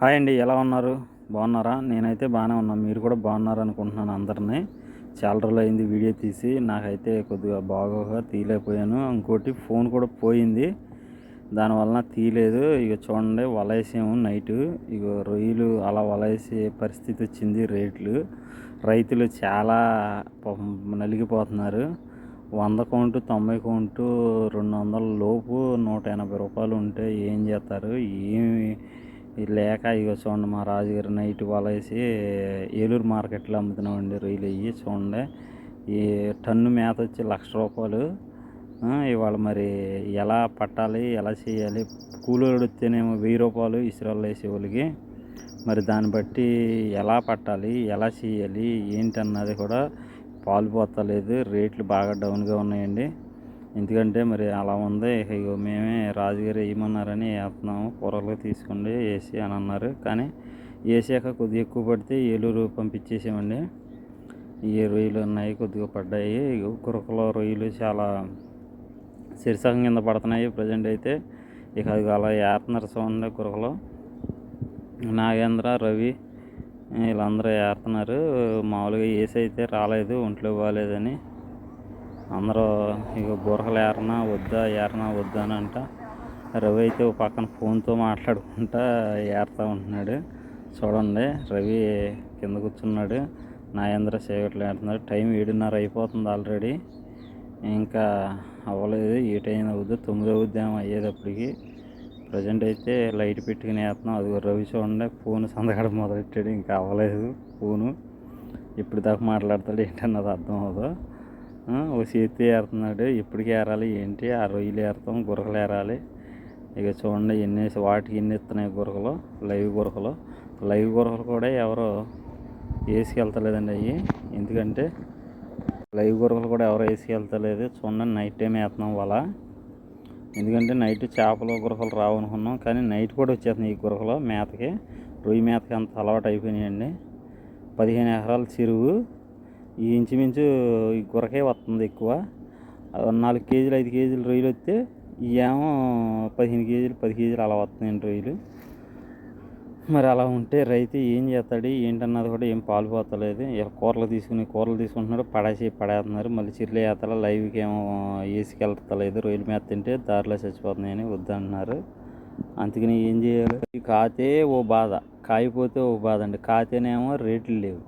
Hi అండి ఎలా ఉన్నారు? బాగున్నారా? నేనైతే బాగానే ఉన్నాను మీరు కూడా బాగున్నారు అనుకుంటున్నాను అందరినీ. చాలా రోజులు అయింది వీడియో తీసి. నాకైతే కొద్దిగా బాగోగా తీయలేకపోయాను. ఇంకోటి ఫోన్ కూడా పోయింది. దానివలన తీయలేదు. ఇక చూడండి వలేసాము నైట్. ఇక రొయ్యలు అలా వలేసే పరిస్థితి వచ్చింది రేట్లు. రైతులు చాలా నలిగిపోతున్నారు. వంద కౌంటు తొంభై కౌంటు రెండు వందల లోపు నూట ఎనభై రూపాయలు ఉంటే ఏం చేస్తారు? ఏమి లేక ఇక చూడండి మా రాజుగారు నైట్ వలేసి ఏలూరు మార్కెట్లో అమ్ముతున్నామండి రొయ్యలు అయ్యి చూడండి. ఈ టన్ను మేత వచ్చి లక్ష రూపాయలు. ఇవాళ మరి ఎలా పట్టాలి ఎలా చేయాలి? కూలోడు వస్తేనేమో వెయ్యి రూపాయలు ఇసురాళ్ళు వేసే వాళ్ళకి. మరి దాన్ని బట్టి ఎలా పట్టాలి ఎలా చేయాలి ఏంటన్నది కూడా పాలు పోతలేదు రేట్లు బాగా డౌన్గా ఉన్నాయండి. ఎందుకంటే మరి అలా ఉంది. ఇక ఇగో మేమే రాజుగారు వేయమన్నారని వేస్తున్నాము. కూరలు తీసుకోండి వేసి అని అన్నారు. కానీ వేసాక కొద్దిగా ఎక్కువ పడితే ఏలూరు పంపించేసామండి. ఏ రొయ్యలు ఉన్నాయి కొద్దిగా పడ్డాయి. కురకలో రొయ్యలు చాలా శీర్షకం కింద పడుతున్నాయి ప్రజెంట్ అయితే. ఇక అది అలా ఏరుతున్నారు చూడండి కురకలో. నాగేంద్ర రవి వీళ్ళందరూ ఏరుతున్నారు మామూలుగా ఏసీ అయితే రాలేదు ఒంట్లో బాగాలేదని. అందరూ ఇక బుర్రలు ఏరనా వద్దా ఏరనా వద్దా అని అంట. రవి అయితే ఓ పక్కన ఫోన్తో మాట్లాడుకుంటా ఏరుతూ ఉంటున్నాడు. చూడండి రవి కింద కూర్చున్నాడు. నాగేంద్ర సేవట్లు ఏడుతున్నాడు టైం ఏడున్నర అయిపోతుంది ఆల్రెడీ. ఇంకా అవ్వలేదు ఏ టైం అవుద్దు తొమ్మిది అవుద్దేమో అయ్యేటప్పటికి. ప్రజెంట్ అయితే లైట్ పెట్టుకుని వేస్తున్నాం అది రవి చూడండి ఫోన్ సందగడం మొదలెట్టాడు. ఇంకా అవ్వలేదు ఫోను. ఇప్పుడు దాకా మాట్లాడతాడు ఏంటన్నది అర్థం అవ్వదు. ఓ చేతి ఏరుతున్నాడు. ఇప్పటికి ఏరాలి. ఏంటి? ఆ రొయ్యలు ఏరుతాం గురకలు ఏరాలి. ఇక చూడండి ఎన్ని వాటికి ఎన్ని ఇస్తున్నాయి గురకలు లైవ్ గురకలు. లైవ్ గురకలు కూడా ఎవరు వేసుకెళ్తలేదండి అవి ఎందుకంటే లైవ్ గురకలు కూడా ఎవరు వేసుకెళ్తలేదు. చూడండి నైట్ టైం వేస్తున్నాం వాళ్ళ ఎందుకంటే నైట్ చేపలు గురకలు రావు అనుకున్నాం. కానీ నైట్ కూడా వచ్చేస్తున్నాయి ఈ గురకలు మేతకి. రొయ్యి మేతకి అంత అలవాటు అయిపోయినాయండి. పదిహేను ఎకరాల చెరువు. ఈ ఇంచుమించు ఈ గురకే వస్తుంది ఎక్కువ. నాలుగు కేజీలు ఐదు కేజీలు రొయ్యలు వస్తే ఇవేమో పదిహేను కేజీలు పది కేజీలు అలా వస్తున్నాయండి రొయ్యలు. మరి అలా ఉంటే రైతు ఏం చేస్తాడు ఏంటన్నది కూడా ఏం పాలుపోతలేదు ఇలా కూరలు తీసుకుని కూరలు తీసుకుంటున్నాడు పడేసి పడేస్తున్నారు. మళ్ళీ చిర్లు వేతల లైవ్కి ఏమో వేసుకెళ్తలేదు రొయ్యల మీద తింటే దారిలో చచ్చిపోతున్నాయని వద్దంటున్నారు అందుకని ఏం చేయాలి? ఈ కాతే ఓ బాధ. కాయిపోతే ఓ బాధ అండి. కాతేనేమో రేట్లు లేవు.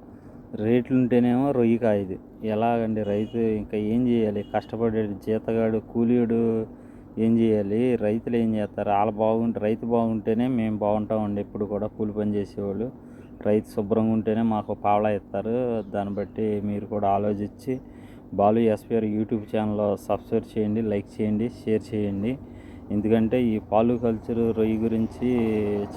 రేట్లు ఉంటేనేమో రొయ్యి కాయదు. ఎలాగండి రైతు ఇంకా ఏం చేయాలి? కష్టపడేడు జీతగాడు కూలీడు ఏం చేయాలి? రైతులు ఏం చేస్తారు? వాళ్ళు బాగుంటే రైతు బాగుంటేనే మేము బాగుంటామండి. ఎప్పుడు కూడా కూలి పని చేసేవాళ్ళు. రైతు శుభ్రంగా ఉంటేనే మాకు పావలా ఇస్తారు. దాన్ని బట్టి మీరు కూడా ఆలోచించి Balu S P R YouTube channel subscribe చేయండి లైక్ చేయండి షేర్ చేయండి. ఎందుకంటే ఈ పాలు కల్చర్ రొయ్యి గురించి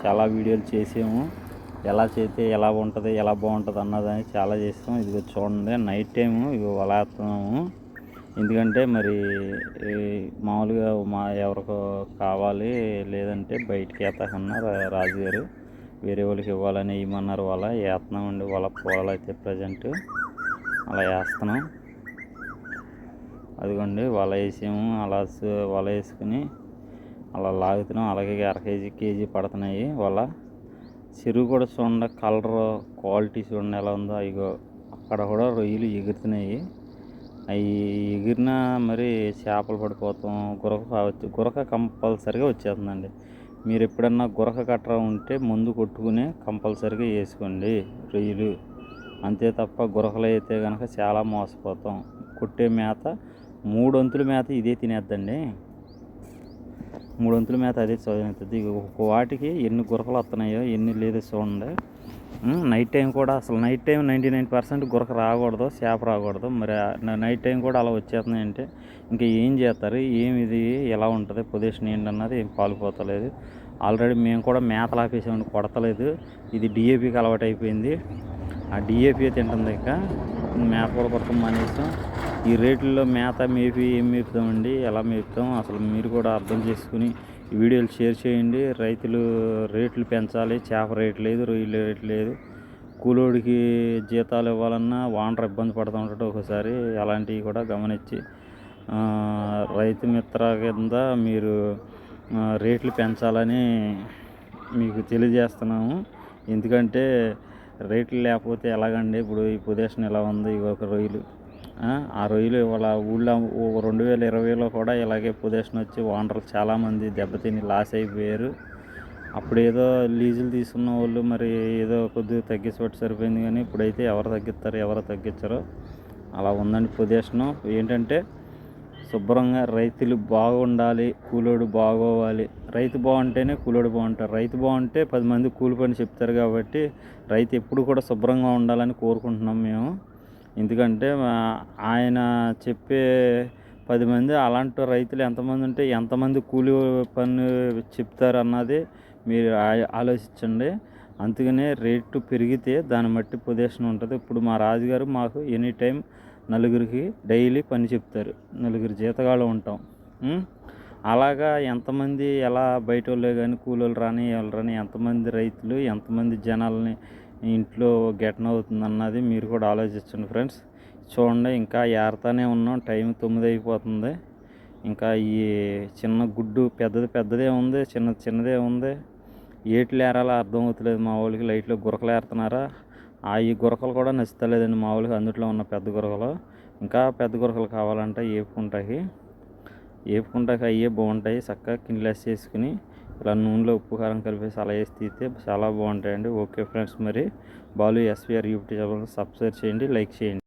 చాలా వీడియోలు చేసాము. ఎలా చేస్తే ఎలా ఉంటుంది ఎలా బాగుంటుంది అన్నదని చాలా చేస్తాం. ఇది చూడండి నైట్ టైము ఇవి వలేస్తున్నాము ఎందుకంటే మరి మామూలుగా మా ఎవరికో కావాలి లేదంటే బయటికి వేస్తామన్నారు రాజుగారు వేరే వాళ్ళకి ఇవ్వాలని ఇవ్వమన్నారు వాళ్ళ వేస్తున్నామండి వాళ్ళ పొలాలు అయితే ప్రజెంట్. అలా వేస్తున్నాం అదిగోండి వల వేసాము అలా వల వేసుకుని అలా లాగుతున్నాం. అలాగే అర కేజీ కేజీ పడుతున్నాయి వల చెరువు కూడా చూడండి కలర్ క్వాలిటీ చూడండి ఎలా ఉందో. ఇగో అక్కడ కూడా రొయ్యలు ఎగురుతున్నాయి. అవి ఎగిరినా మరి చేపలు పడిపోతాం గురక కావచ్చు గురక కంపల్సరిగా వచ్చేస్తుందండి. మీరు ఎప్పుడన్నా గురక కట్ర ఉంటే ముందు కొట్టుకునే కంపల్సరిగా వేసుకోండి రొయ్యలు. అంతే తప్ప గురకలు అయితే కనుక చాలా మోసపోతాం. కొట్టే మేత మూడొంతుల మేత ఇదే తినేద్దండి. మూడు వంతుల మేత అదే చదివుతుంది ఒక వాటికి ఎన్ని గురకలు వస్తున్నాయో ఎన్ని లేదో చూడండి. నైట్ టైం కూడా అసలు night time ninety nine percent గురక రాకూడదు చేప రాకూడదు. మరి నైట్ టైం కూడా అలా వచ్చేస్తున్నాయి అంటే ఇంకా ఏం చేస్తారు? ఏమి ఇది? ఎలా ఉంటుంది? పొజిషన్ ఏంటన్నది ఏం పాలుపోతలేదు. ఆల్రెడీ మేము కూడా మేతలు ఆపేసామని కొడతలేదు. ఇది డిఏపికి అలవాటు అయిపోయింది ఆ డిఏపీ తింటుంది ఇక? మేత కూడా కొడతాం మానేసాం. ఈ రేట్లలో మేత మేపి ఏం మేపుతామండి? ఎలా మేపుతాం? అసలు మీరు కూడా అర్థం చేసుకుని ఈ వీడియోలు షేర్ చేయండి. రైతులు రేట్లు పెంచాలి. చేప రేట్ లేదు రొయ్యలు రేట్ లేదు. కూలోడికి జీతాలు ఇవ్వాలన్నా వానర్ ఇబ్బంది పడుతూ ఉంటాడు ఒకసారి. అలాంటివి కూడా గమనించి రైతు మిత్ర కింద మీరు రేట్లు పెంచాలని మీకు తెలియజేస్తున్నాము. ఎందుకంటే రేట్లు లేకపోతే ఎలాగండి? ఇప్పుడు ఈ పొజిషన్ ఎలా ఉంది? ఇవి ఒక రొయ్యలు. ఆ, రోజులు రొయ్యలు ఇవాళ ఊళ్ళో రెండు వేల ఇరవైలో కూడా ఇలాగే పొజిషన్ వచ్చి ఓనర్లు చాలామంది దెబ్బతిని లాస్ అయిపోయారు. అప్పుడు ఏదో లీజులు తీసుకున్న వాళ్ళు మరి ఏదో కొద్దిగా తగ్గించబట్టి సరిపోయింది కానీ ఇప్పుడైతే ఎవరు తగ్గిస్తారు ఎవరు తగ్గించరు. అలా ఉందండి పొజిషను. ఏంటంటే శుభ్రంగా రైతులు బాగుండాలి కూలోడు బాగోవాలి. రైతు బాగుంటేనే కూలోడు బాగుంటారు. రైతు బాగుంటే పది మంది కూలి పని చెప్తారు కాబట్టి రైతు ఎప్పుడు కూడా శుభ్రంగా ఉండాలని కోరుకుంటున్నాం మేము. ఎందుకంటే ఆయన చెప్పే పది మంది అలాంటి రైతులు ఎంతమంది ఉంటే ఎంతమంది కూలి పని చెప్తారు అన్నది మీరు ఆ- ఆలోచించండి. అందుకనే రేటు పెరిగితే దాన్ని బట్టి పొజిషన్ ఉంటుంది. ఇప్పుడు మా రాజుగారు మాకు ఎనీ టైం నలుగురికి డైలీ పని చెప్తారు. నలుగురు జీతగాళ్ళు ఉంటాం. అలాగా ఎంతమంది ఎలా బయట వాళ్ళే కానీ కూలోళ్ళు రాని వాళ్ళు రాని ఎంతమంది రైతులు ఎంతమంది జనాల్ని ఇంట్లో గెటన్ అవుతుంది అన్నది మీరు కూడా ఆలోచించండి ఫ్రెండ్స్. చూడండి ఇంకా ఏరుతానే ఉన్నాం. టైం తొమ్మిది అయిపోతుంది. ఇంకా ఈ చిన్న గుడ్డు పెద్దది పెద్దదే ఉంది చిన్న చిన్నదే ఉంది. ఏట్లు ఏరాలో అర్థం అవుతలేదు. మా వాళ్ళకి లైట్లో గురకలు ఏరుతున్నారా? ఆ ఈ గురకలు కూడా నచ్చుతలేదండి మా వాళ్ళకి. అందుట్లో ఉన్న పెద్ద గురకలు. ఇంకా పెద్ద గురకలు కావాలంటే ఏపుకుంటాయి. ఏపుకుంటాకి అయ్యే బాగుంటాయి. చక్కగా కిన్లెస్ చేసుకుని ఇలా నూనెలో ఉప్పు కారం కలిపేసి అలా వేసి తీస్తే చాలా బాగుంటాయండి. ఓకే ఫ్రెండ్స్ మరి Balu S V R YouTube channel subscribe చేయండి లైక్ చేయండి.